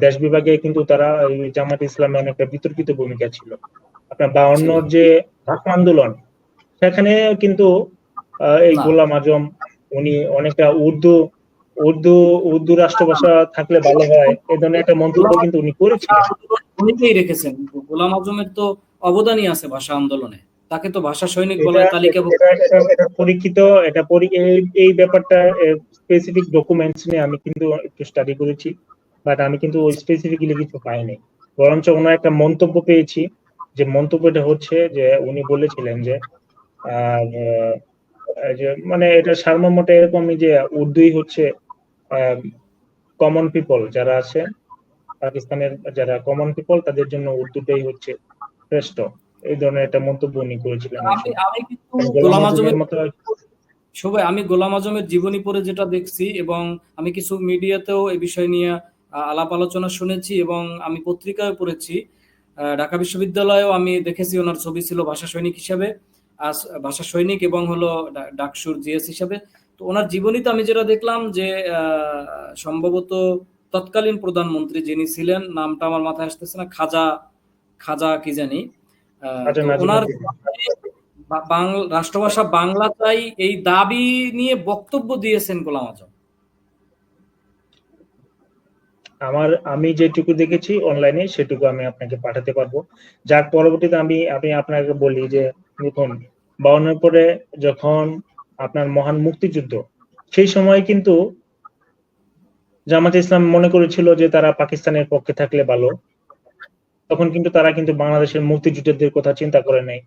দেশ বিভাগে কিন্তু তারা জামাত ইসলামে অনেকটা বিতর্কিত ভূমিকা ছিল। আপনার বাউন্নর যে ভাষা আন্দোলন সেখানে কিন্তু এই গোলাম আজম উনি অনেকটা উর্দু উর্দু উর্দু রাষ্ট্রভাষা থাকলে ভালো হয় এই ধরনের একটা মন্তব্য কিন্তু উনি করেছিলেন। অনেকেই রেখেছেন গোলাম আজমের তো অবদানই আছে ভাষা আন্দোলনে তাকে তো ভাষা সৈনিক বলে এটা- তালিকাভুক্ত এটা- এটা- এটা পরীক্ষিত এটা এই ব্যাপারটা স্পেসিফিক ডকুমেন্টস নিয়ে আমি কিন্তু একটু স্টাডি করেছি। বাট আমি কিন্তু ওই স্পেসিফিকলি কিছু পাইনি। বরঞ্চ ওনার একটা মন্তব্য পেয়েছি যে মন্তব্যটা হচ্ছে যে উনি বলেছিলেন যে মানে এটা সারমর্মটা এরকমই যে উর্দুই হচ্ছে কমন পিপল যারা আছে পাকিস্তানের যারা কমন পিপল তাদের জন্য উর্দুটাই হচ্ছে শ্রেষ্ঠ। এই ধরনের একটা মন্তব্য উনি করেছিলেন সবাই আমি গোলাম আজমের জীবনী পড়ে যেটা দেখছি এবং আমি কিছু মিডিয়াতেও এই বিষয় নিয়ে আলাপ আলোচনা শুনেছি এবং আমি পত্রিকায় পড়েছি। ঢাকা বিশ্ববিদ্যালয়েও আমি দেখেছি ওনার ছবি ছিল ভাষা সৈনিক হিসাবে ভাষা সৈনিক এবং হলো ডাকসুর জিএস হিসাবে। তো ওনার জীবনীতে আমি যেটা দেখলাম যে আহ, সম্ভবত তৎকালীন প্রধানমন্ত্রী যিনি ছিলেন নামটা আমার মাথায় আসতেছে না খাজা খাজা কি জানি। ওনার রাষ্ট্রভাষা বাংলা চাই এই দাবি নিয়ে বক্তব্য দিয়েছেন গোলাম আজম। আমার, আমি যেটুকু দেখেছি অনলাইনে সেটুকু আমি আপনাকে পাঠাতে পারব। যার পরবর্তীতে আমি আমি আপনাকে বলি যে, দেখুন বাউন্নের পরে যখন আপনার মহান মুক্তিযুদ্ধ, সেই সময় কিন্তু জামাতে ইসলাম মনে করেছিল যে, তারা পাকিস্তানের পক্ষে থাকলে ভালো। তখন কিন্তু তারা কিন্তু বাংলাদেশের মুক্তিযুদ্ধের কথা চিন্তা করে নাই।